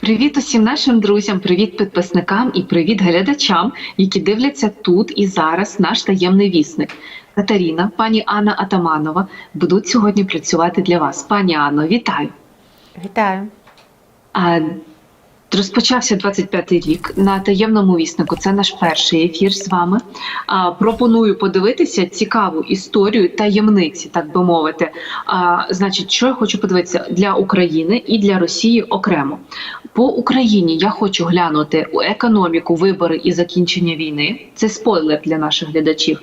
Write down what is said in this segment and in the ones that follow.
Привіт усім нашим друзям, привіт підписникам і привіт глядачам, які дивляться тут і зараз наш таємний вісник. Катерина, пані Анна Атаманова будуть сьогодні працювати для вас. Пані Анно, вітаю! Вітаю. А, Розпочався 25-й рік на таємному віснику. Це наш перший ефір з вами. А, пропоную подивитися цікаву історію таємниці, так би мовити. А, значить, що я хочу подивитися для України і для Росії окремо. По Україні я хочу глянути у економіку, вибори і закінчення війни. Це спойлер для наших глядачів.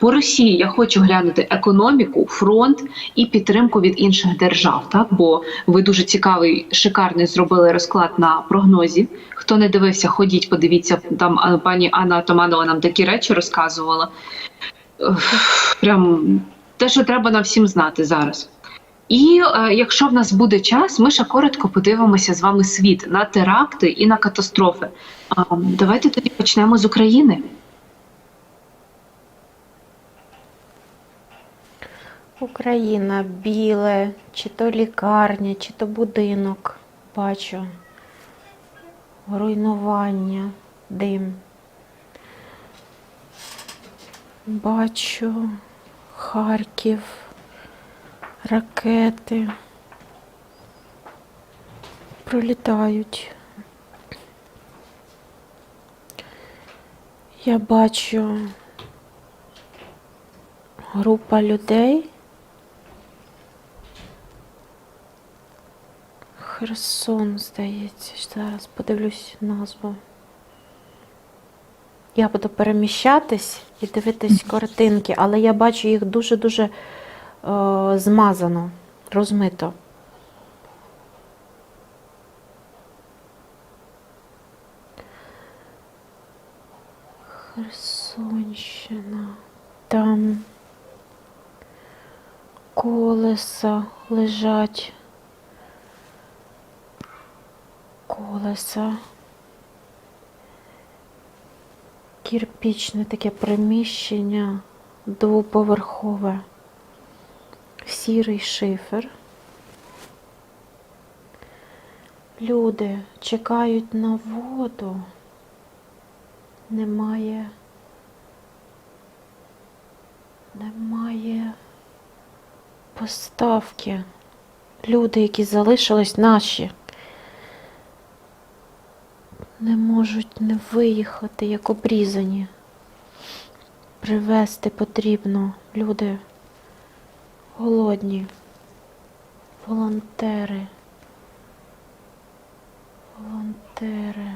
По Росії я хочу глянути економіку, фронт і підтримку від інших держав. Так, бо ви дуже цікавий, шикарний зробили розклад на прогнозі. Хто не дивився, ходіть, подивіться. Там пані Анна Атаманова нам такі речі розказувала. Прям те, що треба нам всім знати зараз. І е, якщо в нас буде час, ми ще коротко подивимося з вами світ на теракти і на катастрофи. А, давайте тоді почнемо з України. Україна, біле, чи то лікарня, чи то будинок. Бачу. Руйнування, дим. Бачу Харків, ракети. Пролітають. Я бачу група людей. Херсон, здається, зараз подивлюсь назву. Я буду переміщатись і дивитись картинки, але я бачу їх дуже-дуже е, змазано, розмито. Херсонщина. Там колеса лежать. Колеса. Кірпічне таке приміщення двоповерхове. Сірий шифер. Люди чекають на воду. Немає. Немає поставки. Люди, які залишились наші, не можуть не виїхати, як обрізані. Привезти потрібно. Люди голодні, волонтери. Волонтери.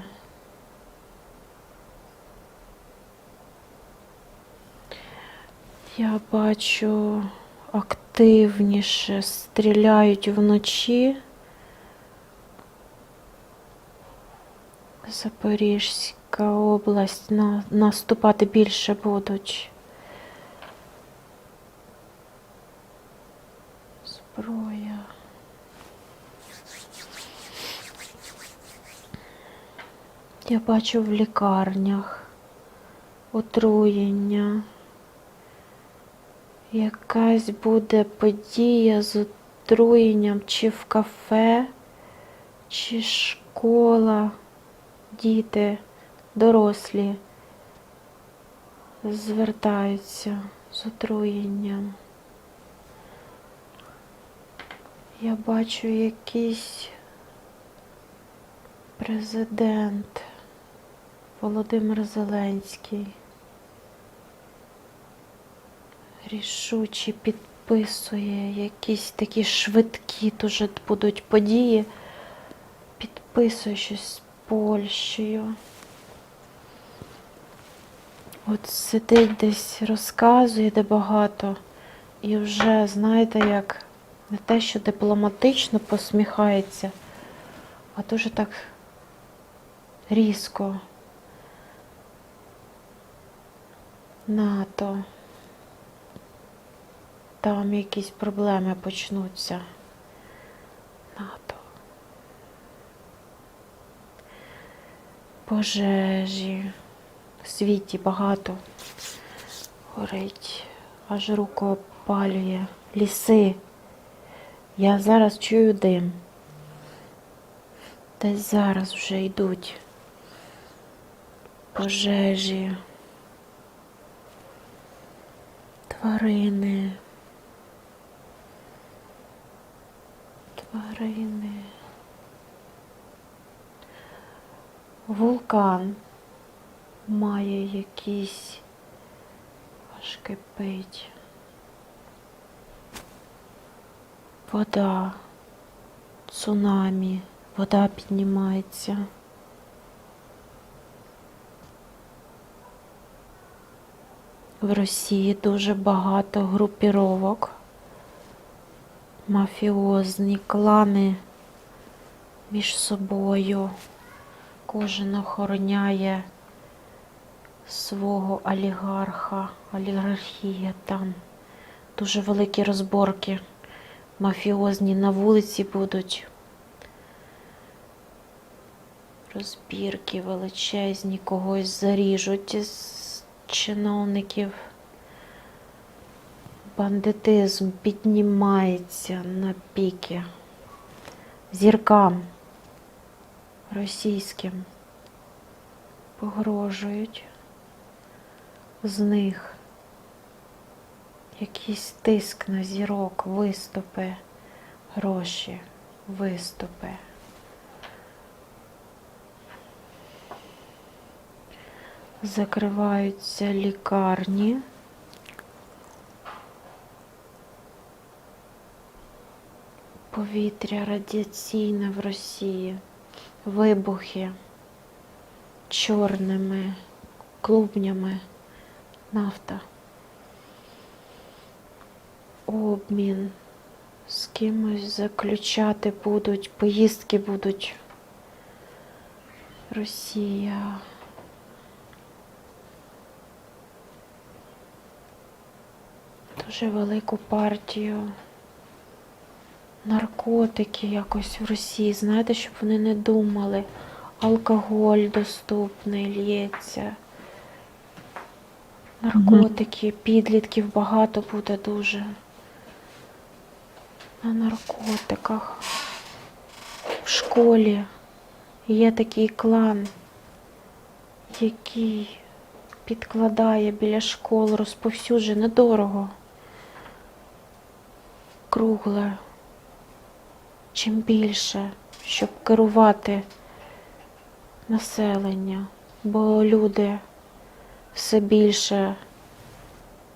Я бачу активніше стріляють вночі. Запорізька область на, наступати більше будуть. Зброя. Я бачу в лікарнях отруєння. Якась буде подія з отруєнням чи в кафе, чи школа, діти, дорослі звертаються з отруєнням. Я бачу якийсь президент Володимир Зеленський рішуче підписує якісь такі швидкі дуже будуть події. Підписує щось Польщею. От сидить десь, розказує де багато, і вже, знаєте, як не те, що дипломатично посміхається, а дуже так різко. НАТО там якісь проблеми почнуться. НАТО. Пожежі. В світі багато горить, аж руку опалює. Ліси. Я зараз чую дим. Десь зараз вже йдуть пожежі, тварини, тварини. Вулкан має якийсь аж кипить. Вода, цунамі, вода піднімається. В Росії дуже багато групіровок, мафіозні клани між собою. Кожен охороняє свого олігарха, олігархія там. Дуже великі розборки мафіозні на вулиці будуть. Розбірки величезні, когось заріжуть із чиновників. Бандитизм піднімається на піки. Зіркам російським погрожують. З них якийсь тиск на зірок, виступи, гроші, виступи. Закриваються лікарні. Повітря радіаційне в Росії, вибухи чорними клубнями, нафта, обмін, з кимось заключати будуть, поїздки будуть. Росія. Дуже велику партію. Наркотики якось в Росії, знаєте, щоб вони не думали. Алкоголь доступний, лється. Наркотики, підлітків багато буде дуже. На наркотиках. В школі є такий клан, який підкладає біля школ, розповсюджує недорого. Кругле. Чим більше, щоб керувати населення, бо люди все більше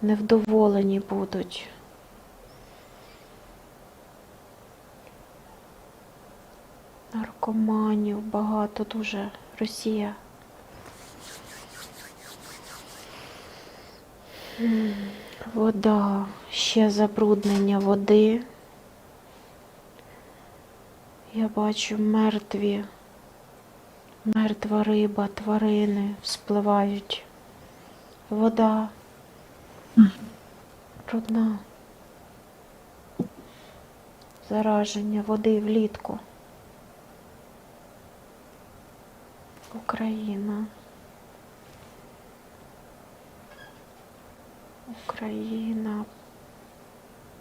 невдоволені будуть. Наркоманів багато дуже Росія. Вода, ще забруднення води. Я бачу мертві, мертва риба, тварини вспливають. Вода брудна. Зараження води влітку. Україна. Україна.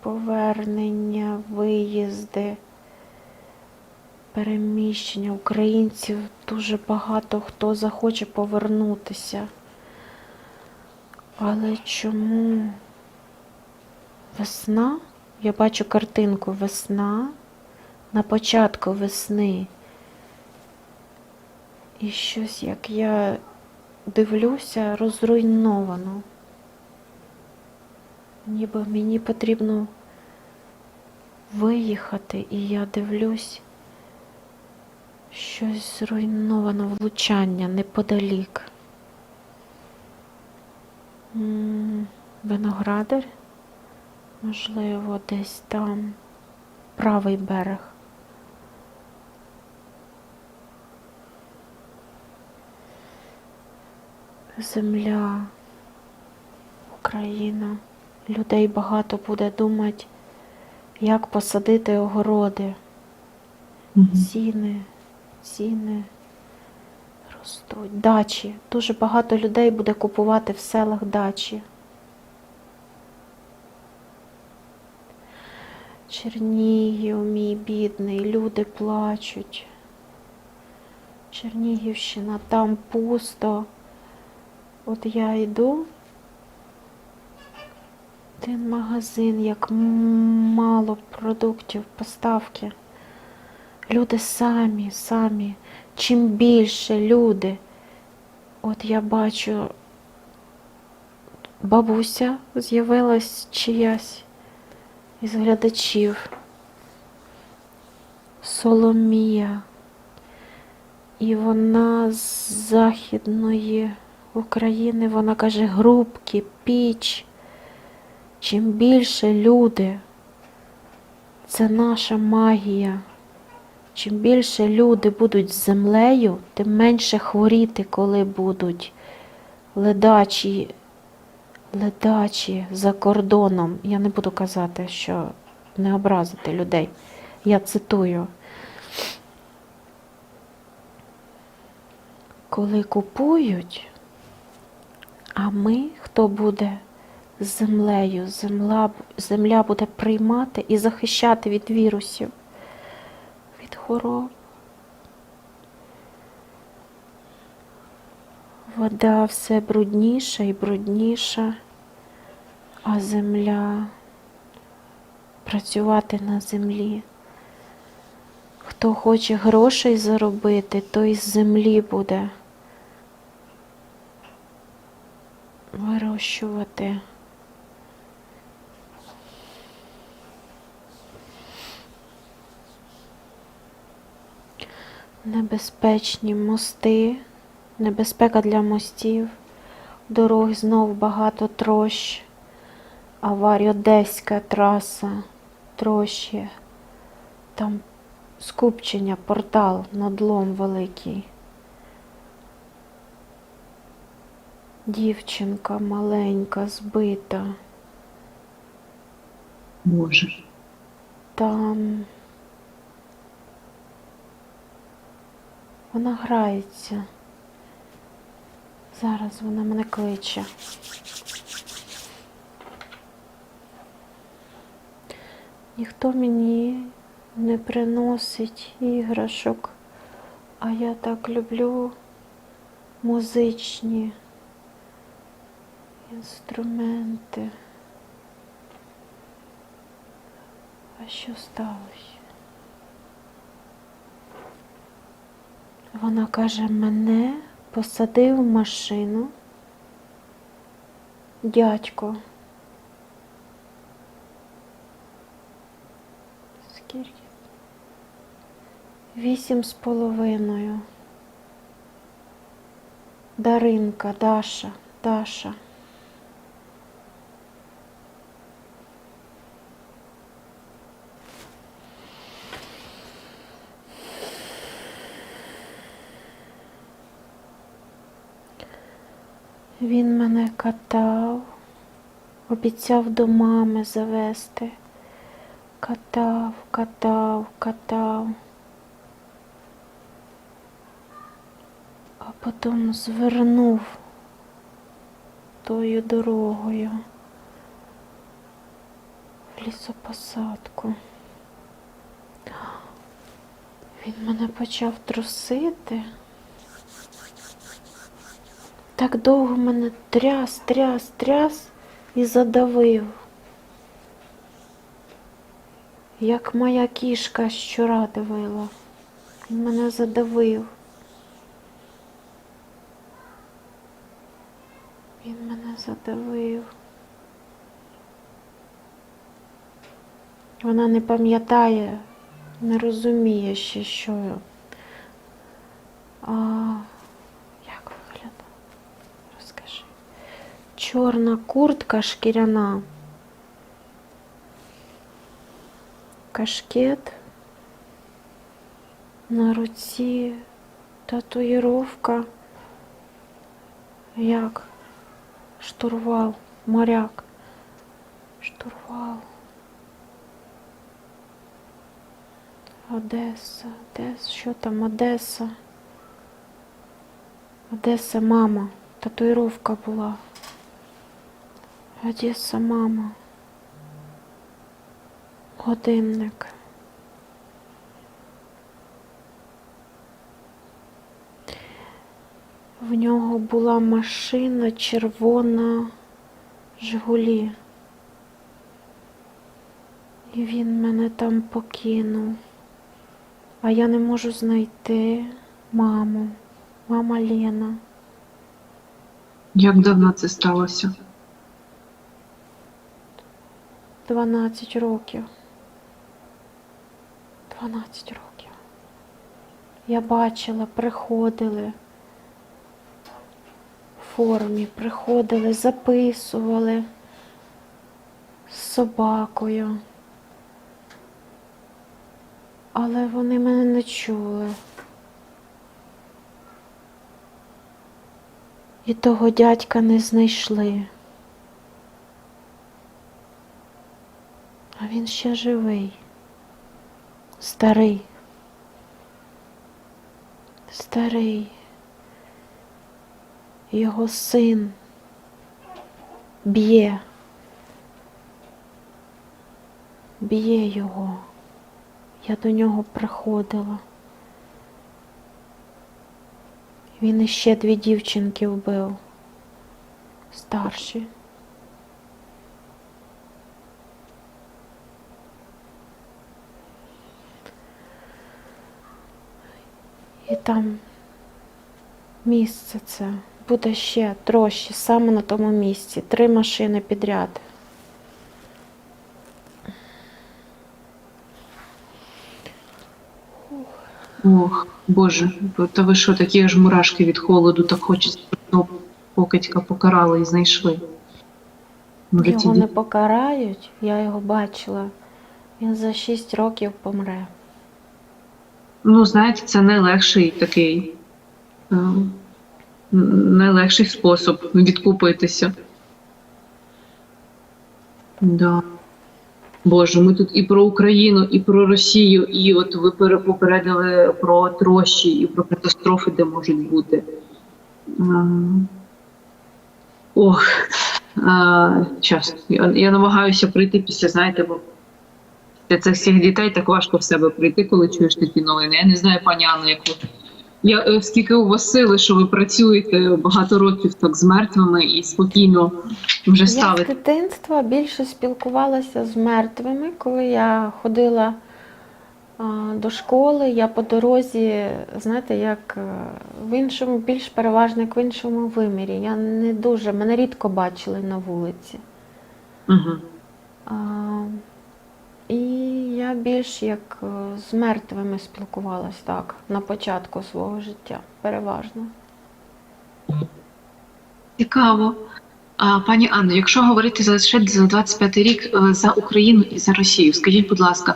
Повернення, виїзди переміщення українців дуже багато хто захоче повернутися. Але чому весна? Я бачу картинку весна на початку весни. І щось, як я дивлюся, розруйновано. Ніби мені потрібно виїхати, і я дивлюсь. Щось зруйновано влучання неподалік. М, Виноградар? Можливо, десь там правий берег. Земля, Україна. Людей багато буде думати, як посадити огороди. Ціни, ціни ростуть. Дачі. Дуже багато людей буде купувати в селах дачі. Чернігів, мій бідний, люди плачуть. Чернігівщина, там пусто. От я йду. Один магазин, як мало продуктів, поставки. Люди самі, самі. Чим більше люди. От я бачу, бабуся з'явилась чиясь із глядачів. Соломія. І вона з Західної України, вона каже, грубки, піч. Чим більше люди, це наша магія. Чим більше люди будуть з землею, тим менше хворіти, коли будуть ледачі, ледачі за кордоном. Я не буду казати, що не образити людей. Я цитую. Коли купують, а ми, хто буде з землею, земля, земля буде приймати і захищати від вірусів, хвороб. Вода все брудніша і брудніша, а земля працювати на землі. Хто хоче грошей заробити, той з землі буде вирощувати. Небезпечні мости, небезпека для мостів, дорог знов багато трощ, аварія Одеська траса, трощі, там скупчення, портал, надлом великий. Дівчинка маленька, збита. Боже. Там вона грається. Зараз вона мене кличе. Ніхто мені не приносить іграшок, а я так люблю музичні інструменти. А що сталося? Вона каже, мене посадив в машину дядько. Скільки? Вісім з половиною. Даринка, Даша, Даша. Він мене катав, обіцяв до мами завести. Катав, катав, катав. А потім звернув тою дорогою в лісопосадку. Він мене почав трусити. Так довго мене тряс, тряс, тряс і задавив. Як моя кішка щора давила. Він мене задавив. Він мене задавив. Вона не пам'ятає, не розуміє ще, що. А, Чорна куртка шкіряна. Кашкет. На руці татуїровка. Як? Штурвал, моряк. Штурвал. Одеса, Одеса, що там Одеса? Одеса, мама. Татуїровка була. Одеса, мама. Годинник. В нього була машина червона Жигулі. І він мене там покинув. А я не можу знайти маму. Мама Лена. Як давно це сталося? 12 років. 12 років. Я бачила, приходили в формі, приходили, записували з собакою. Але вони мене не чули. І того дядька не знайшли. А він ще живий. Старий. Старий. Його син б'є. Б'є його. Я до нього приходила. Він іще дві дівчинки вбив. Старші. І там місце це буде ще трощі, саме на тому місці. Три машини підряд. Ох, Боже, та ви що, такі аж мурашки від холоду, так хочеться, щоб покидька покарали і знайшли. Його ді- не покарають, я його бачила. Він за 6 років помре. Ну, знаєте, це найлегший такий е, найлегший спосіб відкупитися. Да. Боже, ми тут і про Україну, і про Росію, і от ви попередили про трощі і про катастрофи, де можуть бути. Ем, Ох, а, час. Я намагаюся прийти після, знаєте, бо після цих всіх дітей так важко в себе прийти, коли чуєш такі новини. Я не знаю, пані Анно, як ви. Я, е, скільки у вас сили, що ви працюєте багато років так з мертвими і спокійно вже Я з дитинства більше спілкувалася з мертвими, коли я ходила а, до школи, я по дорозі, знаєте, як е, в іншому, більш переважно як в іншому вимірі. Я не дуже, мене рідко бачили на вулиці. Угу. А, і я більш як е, з мертвими спілкувалась так, на початку свого життя, переважно. Цікаво. Пані Анно, якщо говорити лише за 25 рік е, за Україну і за Росію, скажіть, будь ласка,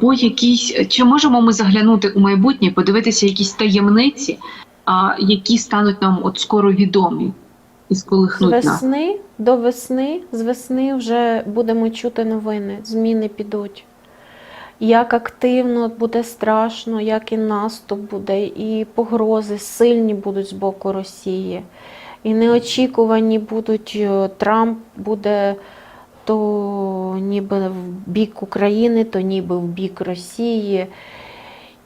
по якійсь чи можемо ми заглянути у майбутнє, подивитися якісь таємниці, а, які стануть нам от скоро відомі і сколихнуть нас? весни до весни, з весни вже будемо чути новини, зміни підуть. Як активно буде страшно, як і наступ буде, і погрози сильні будуть з боку Росії. І неочікувані будуть, е, Трамп буде то ніби в бік України, то ніби в бік Росії.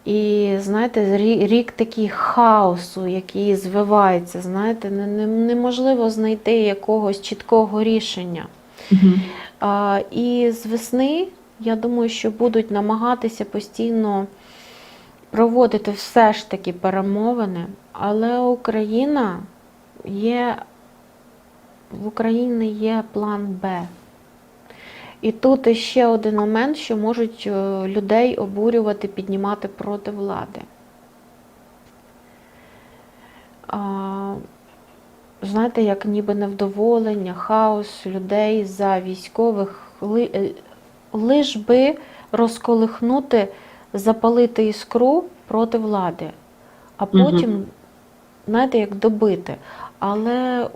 І знаєте, рік такий хаосу, який звивається, знаєте, не- не- неможливо знайти якогось чіткого рішення. Мгм. А, і з весни, я думаю, що будуть намагатися постійно проводити все ж таки перемовини, але Україна є, в Україні є план Б. І тут іще один момент, що можуть е, людей обурювати, піднімати проти влади. Знаєте, як ніби невдоволення, хаос людей за військових, е, лиш би розколихнути, запалити іскру проти влади, а потім, знаєте, як добити. Але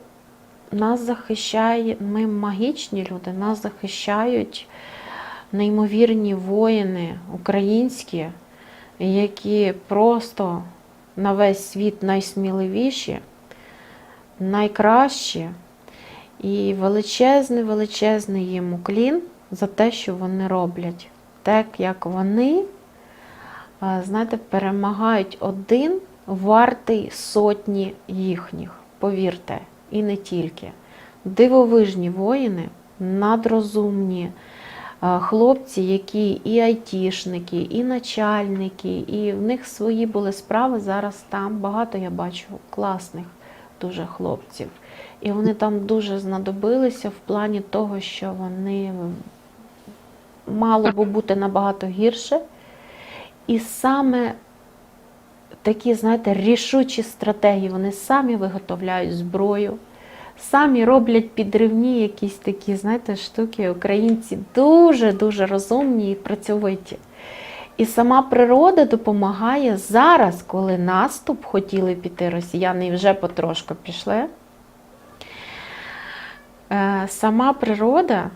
нас захищає, ми магічні люди, нас захищають неймовірні воїни українські, які просто на весь світ найсміливіші, найкращі. І величезний, величезний їм уклін за те, що вони роблять. Так як вони, знаєте, перемагають один вартий сотні їхніх, повірте, і не тільки. Дивовижні воїни, надрозумні е, хлопці, які і айтішники, і начальники, і в них свої були справи. Зараз там багато я бачу класних дуже хлопців. І вони там дуже знадобилися в плані того, що вони мало би бути набагато гірше. І саме такі, знаєте, рішучі стратегії, вони самі виготовляють зброю, самі роблять підривні якісь такі, знаєте, штуки. Українці дуже-дуже розумні і працьовиті. І сама природа допомагає зараз, коли наступ хотіли піти росіяни і вже потрошку пішли. Е, Сама природа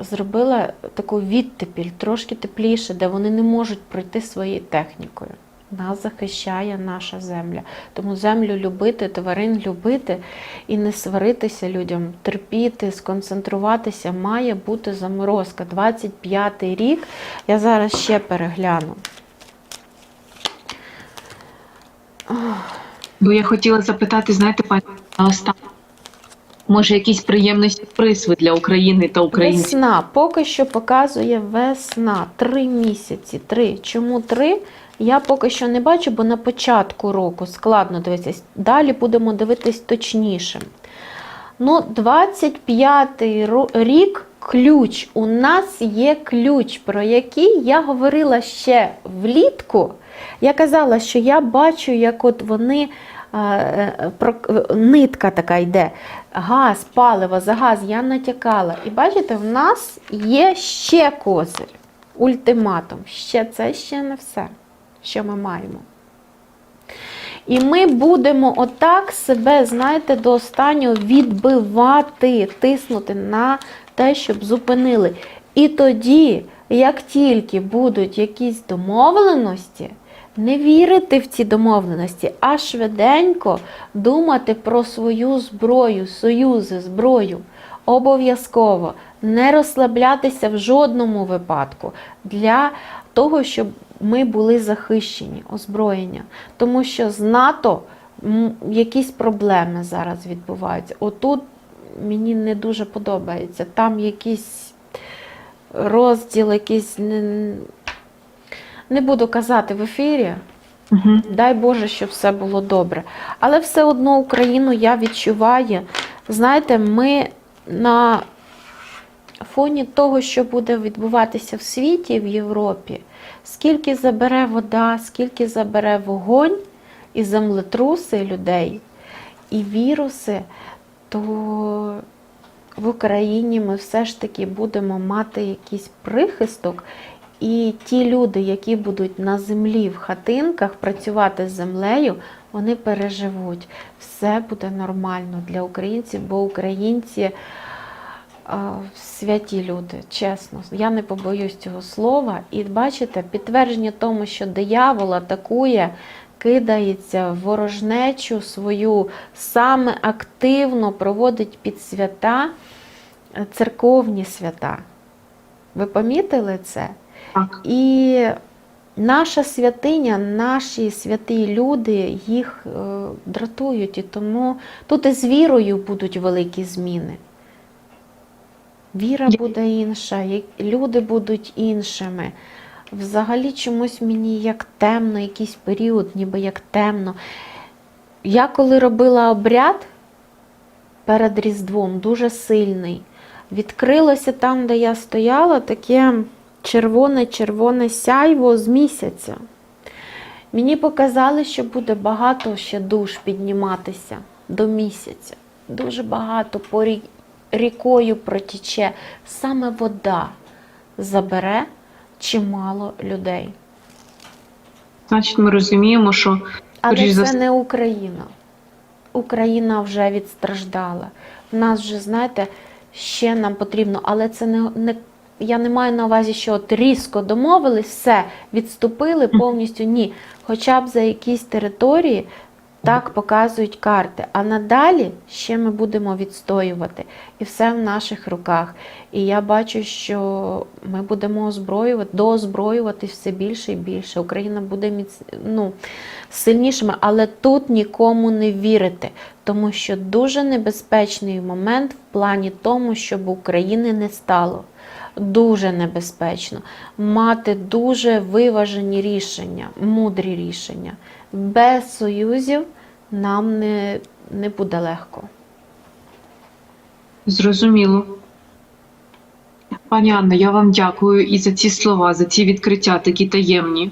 зробила таку відтепіль, трошки тепліше, де вони не можуть пройти своєю технікою. Нас захищає наша земля. Тому землю любити, тварин любити і не сваритися людям, терпіти, сконцентруватися має бути заморозка. 25-й рік. Я зараз ще перегляну. Бо я хотіла запитати, знаєте, пані, наостанок, може якийсь приємний сюрприз для України та українців? Весна поки що показує весна. Три місяці. Три. Чому три? Я поки що не бачу, бо на початку року складно дивитися. Далі будемо дивитись точніше. Ну, 25-й рік ключ. У нас є ключ, про який я говорила ще влітку. Я казала, що я бачу, як от вони. е, Нитка така йде, газ, паливо, за газ я натякала. І бачите, в нас є ще козир, ультиматум. Ще це ще не все, що ми маємо. І ми будемо отак себе, знаєте, до останнього відбивати, тиснути на те, щоб зупинили. І тоді, як тільки будуть якісь домовленості, не вірити в ці домовленості, а швиденько думати про свою зброю, союзи, зброю. Обов'язково не розслаблятися в жодному випадку для того, щоб ми були захищені, озброєння. Тому що з НАТО якісь проблеми зараз відбуваються. Отут мені не дуже подобається. Там якийсь розділ, якийсь не, не буду казати в ефірі. Угу. Дай Боже, щоб все було добре. Але все одно Україну я відчуваю. Знаєте, ми на фоні того, що буде відбуватися в світі, в Європі, скільки забере вода, скільки забере вогонь і землетруси людей, і віруси, то в Україні ми все ж таки будемо мати якийсь прихисток. І ті люди, які будуть на землі в хатинках працювати з землею, вони переживуть. Все буде нормально для українців, бо українці святі люди, чесно. Я не побоюсь цього слова. І бачите, підтвердження тому, що диявол атакує, кидається в ворожнечу свою, саме активно проводить під свята е, церковні свята. Ви помітили це? Так. І наша святиня, наші святі люди їх е, дратують. І тому тут і з вірою будуть великі зміни. Віра буде інша, люди будуть іншими. Взагалі чомусь мені як темно, якийсь період, ніби як темно. Я коли робила обряд перед Різдвом, дуже сильний, відкрилося там, де я стояла, таке червоне-червоне сяйво з місяця. Мені показали, що буде багато ще душ підніматися до місяця. Дуже багато по рікою протіче. Саме вода забере чимало людей. Значить, ми розуміємо, що Але за це не Україна. Україна вже відстраждала. В нас вже, знаєте, ще нам потрібно, але це не, не я не маю на увазі, що от різко домовились, все, відступили повністю. Ні. Хоча б за якісь території Так показують карти. А надалі ще ми будемо відстоювати. І все в наших руках. І я бачу, що ми будемо озброювати, доозброювати все більше і більше. Україна буде міц... ну, сильнішими, але тут нікому не вірити, тому що дуже небезпечний момент в плані тому, щоб України не стало. Дуже небезпечно мати дуже виважені рішення, мудрі рішення. Без союзів нам не, не буде легко. Зрозуміло. Пані Анна, я вам дякую і за ці слова, за ці відкриття такі таємні,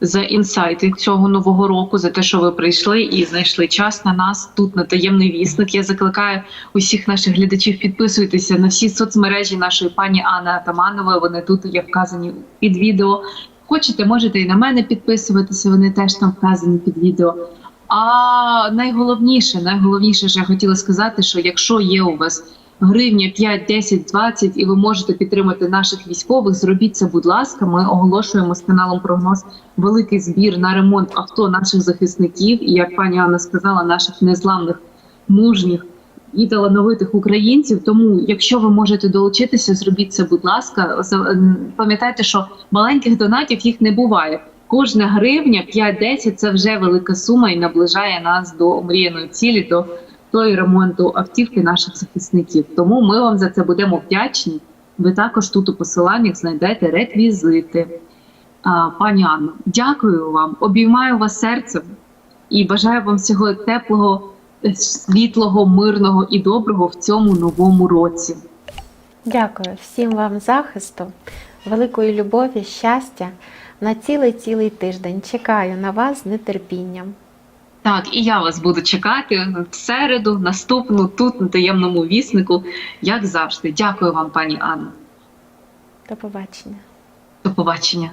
за інсайти цього нового року, за те, що ви прийшли і знайшли час на нас тут на таємний вісник. Я закликаю усіх наших глядачів підписуйтеся на всі соцмережі нашої пані Анни Атаманової. Вони тут є вказані під відео. Хочете, можете і на мене підписуватися. Вони теж там вказані під відео. А найголовніше, найголовніше, що я хотіла сказати, що якщо є у вас гривня 5, 10, 20 і ви можете підтримати наших військових, зробіть це, будь ласка. Ми оголошуємо з каналом прогноз великий збір на ремонт авто наших захисників. І як пані Анна сказала, наших незламних, мужніх і талановитих українців. Тому, якщо ви можете долучитися, зробіть це, будь ласка. Пам'ятайте, що маленьких донатів їх не буває. Кожна гривня 5-10 – це вже велика сума і наближає нас до омріяної цілі, до той ремонту автівки наших захисників. Тому ми вам за це будемо вдячні. Ви також тут у посиланнях знайдете реквізити. А, пані Анно, дякую вам, обіймаю вас серцем і бажаю вам всього теплого, світлого, мирного і доброго в цьому новому році. Дякую всім вам захисту, великої любові, щастя на цілий цілий тиждень. Чекаю на вас з нетерпінням. Так, і я вас буду чекати в середу, наступну тут на таємному віснику, як завжди. Дякую вам, пані Анна. До побачення. До побачення.